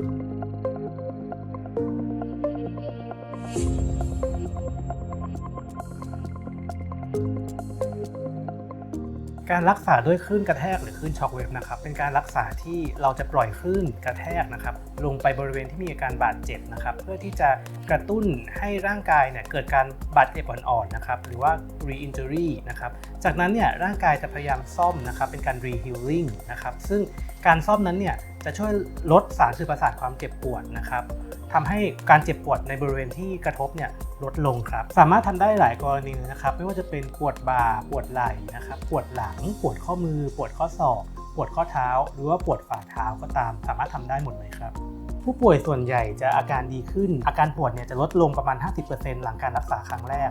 การรักษาด้วยคลื่นกระแทกหรือคลื่นช็อคเวฟนะครับเป็นการรักษาที่เราจะปล่อยคลื่นกระแทกนะครับลงไปบริเวณที่มีอาการบาดเจ็บนะครับเพื่อที่จะกระตุ้นให้ร่างกายเนี่ยเกิดการบาดเจ็บอ่อนๆนะครับหรือว่า re-injury นะครับจากนั้นเนี่ยร่างกายจะพยายามซ่อมนะครับเป็นการ re-healing นะครับซึ่งการซ่อมนั้นเนี่ยจะช่วยลดสารสื่อประสาทความเจ็บปวดนะครับทำให้การเจ็บปวดในบริเวณที่กระทบเนี่ยลดลงครับ สามารถทำได้หลายกรณีนะครับ ไม่ว่าจะเป็นปวดบ่าปวดไหล่นะครับปวดหลัง ปวดข้อมือ ปวดข้อศอก ปวดข้อเท้า หรือว่าปวดฝ่าเท้าก็ตาม สามารถทำได้หมดเลยครับผู้ป่วยส่วนใหญ่จะอาการดีขึ้น อาการปวดเนี่ยจะลดลงประมาณ 50%หลังการรักษาครั้งแรก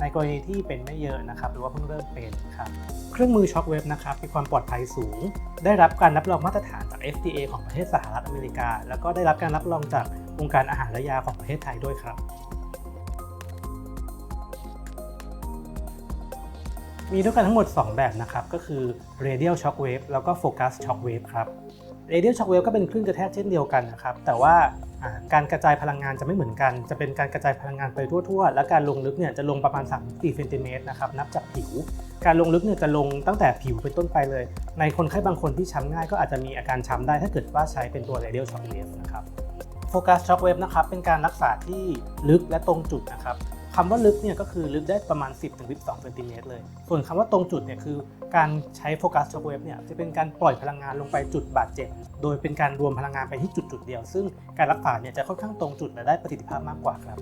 ในกรณีที่เป็นไม่เยอะนะครับหรือว่าเพิ่งเริ่มเป็นครับเครื่องมือช็อคเวฟนะครับมีความปลอดภัยสูง ได้รับการรับรองมาตรฐานจาก FDA ของประเทศสหรัฐอเมริกา แล้วก็ได้รับการรับรองจากองค์การอาหารและยาของประเทศไทยด้วยครับ มีด้วยกันทั้งหมด 2 แบบนะครับก็คือ radial shock wave แล้วก็ focus shock wave ครับ radial shock wave ก็เป็นคลื่นกระแทกเช่นเดียวกันนะครับ แต่ว่าการกระจายพลังงานจะไม่เหมือนกัน จะเป็นการกระจายพลังงานไปทั่วๆ และการลงลึกเนี่ยจะลงประมาณ 3-4เซนติเมตรนะครับ นับจากผิว การลงลึกเนี่ยจะลงตั้งแต่ผิวเป็นต้นไปเลย ในคนไข้บางคนที่ช้ำง่ายก็อาจจะมีอาการช้ำได้ถ้าเกิดว่าใช้เป็นตัว radial shock wave นะครับโฟกัสช็อคเวฟนะครับเป็นการรักษาที่ลึกและตรงจุดนะครับ คำว่าลึกเนี่ยก็คือลึกได้ประมาณ 10-12เซนติเมตรเลย ส่วนคำว่าตรงจุดเนี่ยคือการใช้โฟกัสช็อคเวฟเนี่ยจะเป็นการปล่อยพลังงานลงไปจุดบาดเจ็บ โดยเป็นการรวมพลังงานไปที่จุดจุดๆเดียว ซึ่งการรักษาเนี่ยจะค่อนข้างตรงจุดและได้ประสิทธิภาพมากกว่าครับ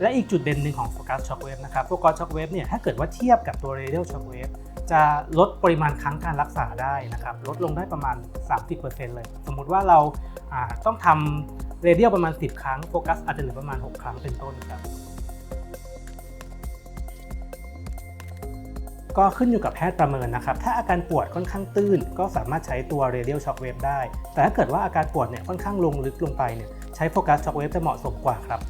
และอีกจุดเด่นหนึ่งของโฟกัสช็อคเวฟนะครับโฟกัสช็อคเวฟเนี่ยถ้าเกิดว่าเทียบกับตัว radial shock wave จะลดปริมาณครั้งการรักษาได้นะครับลดลงได้ประมาณ 30%เลย สมมุติว่าเราาต้องทำเรเดียลประมาณ 10 ครั้งโฟกัสอาจจะเหลือประมาณ 6 ครั้งเป็นต้นครับ ก็ขึ้นอยู่กับแพทย์ประเมินนะครับ ถ้าอาการปวดค่อนข้างตื้น ก็สามารถใช้ตัว radial shock wave ได้ แต่ถ้าเกิดว่าอาการปวดเนี่ยค่อนข้างลงลึกลงไปเนี่ยใช้โฟกัสช็อคเวฟจะเหมาะสมกว่าครับ